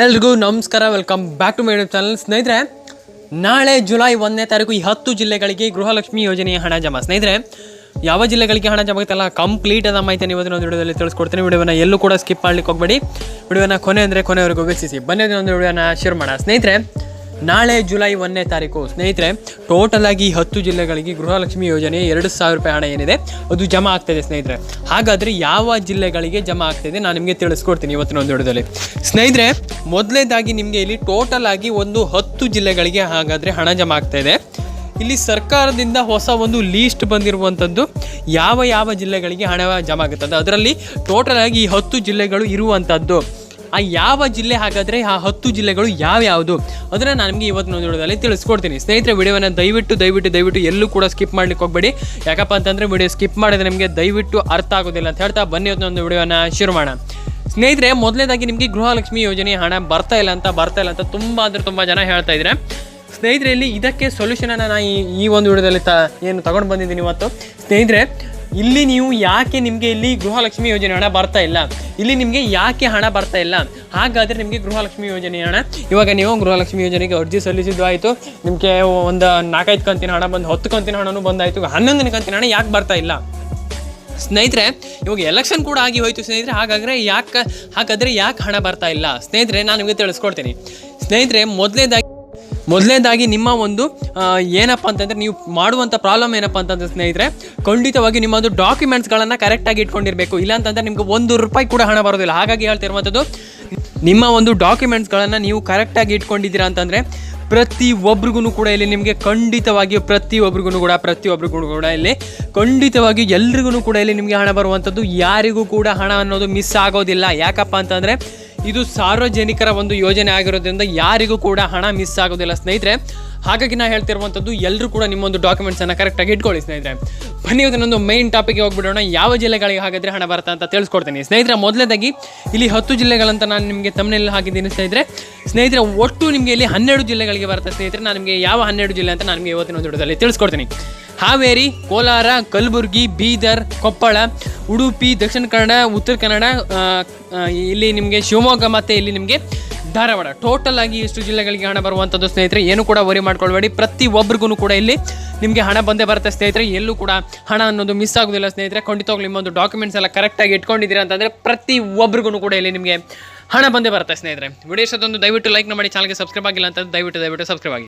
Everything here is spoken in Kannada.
ಎಲ್ರಿಗೂ ನಮಸ್ಕಾರ welcome back to my channel ಸ್ನೇಹಿತರೆ, ನಾಳೆ ಜುಲೈ ಒಂದನೇ ತಾರೀಕು ಈ ಹತ್ತು ಜಿಲ್ಲೆಗಳಿಗೆ ಗೃಹಲಕ್ಷ್ಮಿ ಯೋಜನೆಯ ಹಣ ಜಮಾ. ಸ್ನೇಹಿತರೆ, ಯಾವ ಜಿಲ್ಲೆಗಳಿಗೆ ಹಣ ಜಮಾ ಆಗುತ್ತಲ್ಲ ಕಂಪ್ಲೀಟ್ ಅದ ಮಾಹಿತಿ ನೀವು ಒಂದು ವಿಡಿಯೋದಲ್ಲಿ ತಿಳಿಸ್ಕೊಡ್ತೀನಿ. ವಿಡಿಯೋನ ಎಲ್ಲೂ ಕೂಡ ಸ್ಕಿಪ್ ಮಾಡ್ಲಿಕ್ಕೆ ಹೋಗಬೇಡಿ. ವಿಡಿಯೋನ ಕೊನೆ ಅಂದರೆ ಕೊನೆವರೆಗೂ ವೀಕ್ಷಿಸಿ. ಬನ್ನಿ ಒಂದು ವಿಡಿಯೋನ ಶೇರ್ ಮಾಡೋಣ. ಸ್ನೇಹಿತರೆ ನಾಳೆ ಜುಲೈ ಒಂದನೇ ತಾರೀಕು. ಸ್ನೇಹಿತರೆ ಟೋಟಲ್ ಆಗಿ ಹತ್ತು ಜಿಲ್ಲೆಗಳಿಗೆ ಗೃಹಲಕ್ಷ್ಮಿ ಯೋಜನೆ ಎರಡು ಸಾವಿರ ರೂಪಾಯಿ ಹಣ ಏನಿದೆ, ಅದು ಜಮಾ ಆಗ್ತಾಯಿದೆ ಸ್ನೇಹಿತರೆ. ಹಾಗಾದರೆ ಯಾವ ಜಿಲ್ಲೆಗಳಿಗೆ ಜಮಾ ಆಗ್ತಾಯಿದೆ ನಾನು ನಿಮಗೆ ತಿಳಿಸ್ಕೊಡ್ತೀನಿ ಇವತ್ತಿನ ಒಂದು ವಿಡಿಯೋದಲ್ಲಿ. ಸ್ನೇಹಿತರೆ ಮೊದಲನೇದಾಗಿ ನಿಮಗೆ ಇಲ್ಲಿ ಟೋಟಲ್ ಆಗಿ ಒಂದು ಹತ್ತು ಜಿಲ್ಲೆಗಳಿಗೆ ಹಾಗಾದರೆ ಹಣ ಜಮಾ ಇದೆ. ಇಲ್ಲಿ ಸರ್ಕಾರದಿಂದ ಹೊಸ ಒಂದು ಲೀಸ್ಟ್ ಬಂದಿರುವಂಥದ್ದು ಯಾವ ಯಾವ ಜಿಲ್ಲೆಗಳಿಗೆ ಹಣ ಜಮಾ ಆಗುತ್ತದೆ ಅದರಲ್ಲಿ ಟೋಟಲ್ ಆಗಿ ಈ ಹತ್ತು ಜಿಲ್ಲೆಗಳು ಇರುವಂಥದ್ದು ಆ ಯಾವ ಜಿಲ್ಲೆ ಹಾಗಾದರೆ ಆ ಹತ್ತು ಜಿಲ್ಲೆಗಳು ಯಾವ್ಯಾವುದು? ಅದನ್ನು ನಾನು ನಿಮಗೆ ಇವತ್ತು ಒಂದು ವಿಡಿಯೋದಲ್ಲಿ ತಿಳಿಸ್ಕೊಡ್ತೀನಿ. ಸ್ನೇಹಿತರೆ, ವಿಡಿಯೋನ ದಯವಿಟ್ಟು ದಯವಿಟ್ಟು ದಯವಿಟ್ಟು ಎಲ್ಲೂ ಕೂಡ ಸ್ಕಿಪ್ ಮಾಡ್ಲಿಕ್ಕೆ ಹೋಗಬೇಡಿ. ಯಾಕಪ್ಪ ಅಂತಂದರೆ ವಿಡಿಯೋ ಸ್ಕಿಪ್ ಮಾಡಿದ್ರೆ ನಿಮಗೆ ದಯವಿಟ್ಟು ಅರ್ಥ ಆಗೋದಿಲ್ಲ ಅಂತ ಹೇಳ್ತಾ ಬನ್ನಿ ಒಂದು ವಿಡಿಯೋನ ಶುರು ಮಾಡೋಣ. ಸ್ನೇಹಿತರೆ, ಮೊದಲನೇದಾಗಿ ನಿಮಗೆ ಗೃಹಲಕ್ಷ್ಮಿ ಯೋಜನೆ ಹಣ ಬರ್ತಾ ಇಲ್ಲ ಅಂತ, ಬರ್ತಾ ಇಲ್ಲ ಅಂತ ತುಂಬ ಅಂದರೆ ತುಂಬ ಜನ ಹೇಳ್ತಾ ಇದ್ದಾರೆ ಸ್ನೇಹಿತರೆ, ಇಲ್ಲಿ ಇದಕ್ಕೆ ಸೊಲ್ಯೂಷನನ್ನು ನಾನು ಈ ಒಂದು ವಿಡಿಯೋದಲ್ಲಿ ತ, ಏನು ತಗೊಂಡು ಬಂದಿದ್ದೀನಿ ಇವತ್ತು. ಸ್ನೇಹಿತರೆ, ಇಲ್ಲಿ ನೀವು ಯಾಕೆ ನಿಮಗೆ ಇಲ್ಲಿ ಗೃಹಲಕ್ಷ್ಮಿ ಯೋಜನೆ ಹಣ ಬರ್ತಾ ಇಲ್ಲ? ಇಲ್ಲಿ ನಿಮಗೆ ಯಾಕೆ ಹಣ ಬರ್ತಾ ಇಲ್ಲ? ಹಾಗಾದರೆ ನಿಮಗೆ ಗೃಹಲಕ್ಷ್ಮಿ ಯೋಜನೆ ಹಣ ಇವಾಗ ನೀವು ಗೃಹಲಕ್ಷ್ಮಿ ಯೋಜನೆಗೆ ಅರ್ಜಿ ಸಲ್ಲಿಸಿದ್ದು ಆಯಿತು. ನಿಮಗೆ ಒಂದು ನಾಲ್ಕೈದು ಕಂತಿನ ಹಣ ಬಂದು, ಹತ್ತು ಕಂತಿನ ಹಣನೂ ಬಂದಾಯಿತು. ಹನ್ನೊಂದನೇ ಕಂತಿನ ಹಣ ಯಾಕೆ ಬರ್ತಾ ಇಲ್ಲ? ಸ್ನೇಹಿತರೆ, ಇವಾಗ ಎಲೆಕ್ಷನ್ ಕೂಡ ಆಗಿ ಹೋಯ್ತು ಸ್ನೇಹಿತರೆ. ಹಾಗಾದರೆ ಯಾಕೆ ಹಾಗಾದರೆ ಯಾಕೆ ಹಣ ಬರ್ತಾ ಇಲ್ಲ? ಸ್ನೇಹಿತರೆ, ನಾನು ನಿಮಗೆ ತಿಳಿಸ್ಕೊಡ್ತೀನಿ. ಸ್ನೇಹಿತರೆ ಮೊದಲನೇದಾಗಿ ಮೊದಲನೇದಾಗಿ ನಿಮ್ಮ ಒಂದು ಏನಪ್ಪ ಅಂತಂದರೆ ನೀವು ಮಾಡುವಂಥ ಪ್ರಾಬ್ಲಮ್ ಏನಪ್ಪ ಅಂತಂದ್ರೆ ಸ್ನೇಹಿತರೆ, ಖಂಡಿತವಾಗಿ ನಿಮ್ಮ ಒಂದು ಡಾಕ್ಯುಮೆಂಟ್ಸ್ಗಳನ್ನು ಕರೆಕ್ಟಾಗಿ ಇಟ್ಕೊಂಡಿರಬೇಕು. ಇಲ್ಲ ಅಂತಂದರೆ ನಿಮ್ಗೆ ಒಂದು ರೂಪಾಯಿ ಕೂಡ ಹಣ ಬರೋದಿಲ್ಲ. ಹಾಗಾಗಿ ಹೇಳ್ತಿರುವಂಥದ್ದು ನಿಮ್ಮ ಒಂದು ಡಾಕ್ಯುಮೆಂಟ್ಸ್ಗಳನ್ನು ನೀವು ಕರೆಕ್ಟಾಗಿ ಇಟ್ಕೊಂಡಿದ್ದೀರಾ ಅಂತಂದರೆ, ಪ್ರತಿ ಒಬ್ರಿಗೂ ಕೂಡ ಇಲ್ಲಿ ನಿಮಗೆ ಖಂಡಿತವಾಗಿ, ಪ್ರತಿ ಒಬ್ರಿಗೂ ಕೂಡ, ಪ್ರತಿ ಒಬ್ರಿಗೂ ಕೂಡ ಇಲ್ಲಿ ಖಂಡಿತವಾಗಿ ಎಲ್ರಿಗೂ ಕೂಡ ಇಲ್ಲಿ ನಿಮಗೆ ಹಣ ಬರುವಂಥದ್ದು ಯಾರಿಗೂ ಕೂಡ ಹಣ ಅನ್ನೋದು ಮಿಸ್ ಆಗೋದಿಲ್ಲ. ಯಾಕಪ್ಪ ಅಂತಂದರೆ ಇದು ಸಾರ್ವಜನಿಕರ ಒಂದು ಯೋಜನೆ ಆಗಿರೋದ್ರಿಂದ ಯಾರಿಗೂ ಕೂಡ ಹಣ ಮಿಸ್ ಆಗೋದಿಲ್ಲ ಸ್ನೇಹಿತರೆ. ಹಾಗಾಗಿ ನಾ ಹೇಳ್ತಿರುವಂಥದ್ದು ಎಲ್ಲರೂ ಕೂಡ ನಿಮ್ಮೊಂದು ಡಾಕ್ಯುಮೆಂಟ್ಸನ್ನು ಕರೆಕ್ಟಾಗಿ ಇಟ್ಕೊಳ್ಳಿ ಸ್ನೇಹಿತರೆ. ಬನ್ನಿ ಅದನ್ನೊಂದು ಮೈನ್ ಟಾಪಿಕ್ಗೆ ಹೋಗ್ಬಿಡೋಣ. ಯಾವ ಜಿಲ್ಲೆಗಳಿಗೆ ಹಾಗಾದರೆ ಹಣ ಬರುತ್ತೆ ಅಂತ ತಿಳಿಸ್ಕೊಡ್ತೀನಿ. ಸ್ನೇಹಿತರೆ, ಮೊದಲನೇದಾಗಿ ಇಲ್ಲಿ ಹತ್ತು ಜಿಲ್ಲೆಗಳಂತ ನಾನು ನಿಮಗೆ ತಮ್ಮನೆಯಲ್ಲಿ ಹಾಕಿದ್ದೀನಿ ಸ್ನೇಹಿತರೆ. ಸ್ನೇಹಿತರೆ, ಒಟ್ಟು ನಿಮಗೆ ಇಲ್ಲಿ ಹನ್ನೆರಡು ಜಿಲ್ಲೆಗಳಿಗೆ ಬರುತ್ತೆ ಸ್ನೇಹಿತರೆ. ನಾನು ನಿಮಗೆ ಯಾವ ಹನ್ನೆರಡು ಜಿಲ್ಲೆ ಅಂತ ನಾನು ನಿಮಗೆ ಇವತ್ತಿನ ಒಂದು ವಿಡಿಯೋದಲ್ಲಿ ತಿಳಿಸ್ಕೊಡ್ತೀನಿ. ಹಾವೇರಿ, ಕೋಲಾರ, ಕಲಬುರಗಿ, ಬೀದರ್, ಕೊಪ್ಪಳ, ಉಡುಪಿ, ದಕ್ಷಿಣ ಕನ್ನಡ, ಉತ್ತರ ಕನ್ನಡ ಇಲ್ಲಿ ನಿಮಗೆ ಶಿವಮೊಗ್ಗ ಮತ್ತು ಇಲ್ಲಿ ನಿಮಗೆ ಧಾರವಾಡ. ಟೋಟಲ್ ಆಗಿ ಇಷ್ಟು ಜಿಲ್ಲೆಗಳಿಗೆ ಹಣ ಬರುವಂಥದ್ದು ಸ್ನೇಹಿತರೆ, ಏನು ಕೂಡ ವರಿ ಮಾಡ್ಕೊಳ್ಬೇಡಿ. ಪ್ರತಿ ಒಬ್ರಿಗೂ ಕೂಡ ಇಲ್ಲಿ ನಿಮಗೆ ಹಣ ಬಂದೇ ಬರುತ್ತೆ ಸ್ನೇಹಿತರೆ. ಎಲ್ಲೂ ಕೂಡ ಹಣ ಅನ್ನೋದು ಮಿಸ್ ಆಗೋದಿಲ್ಲ ಸ್ನೇಹಿತರೆ. ಖಂಡಿತವಾಗ್ಲೂ ನಿಮ್ಮೊಂದು ಡಾಕ್ಯುಮೆಂಟ್ಸ್ ಎಲ್ಲ ಕರೆಕ್ಟಾಗಿ ಇಟ್ಕೊಂಡಿದ್ದೀರಾ ಅಂತಂದರೆ ಪ್ರತಿ ಒಬ್ರಿಗೂ ಕೂಡ ಇಲ್ಲಿ ನಿಮಗೆ ಹಣ ಬಂದೇ ಬರುತ್ತೆ ಸ್ನೇಹಿತರೆ. ವಿಡಿಯೋ ಇಷ್ಟೊಂದು ದಯವಿಟ್ಟು ಲೈಕ್ ಮಾಡಿ ಚಾನಲ್ಗೆ ಸಬ್ಸ್ಕ್ರೈಬ್ ಆಗಿಲ್ಲ ಅಂತ ದಯವಿಟ್ಟು ದಯವಿಟ್ಟು ಸಬ್ಸ್ಕ್ರೈಬ್ ಆಗಿ.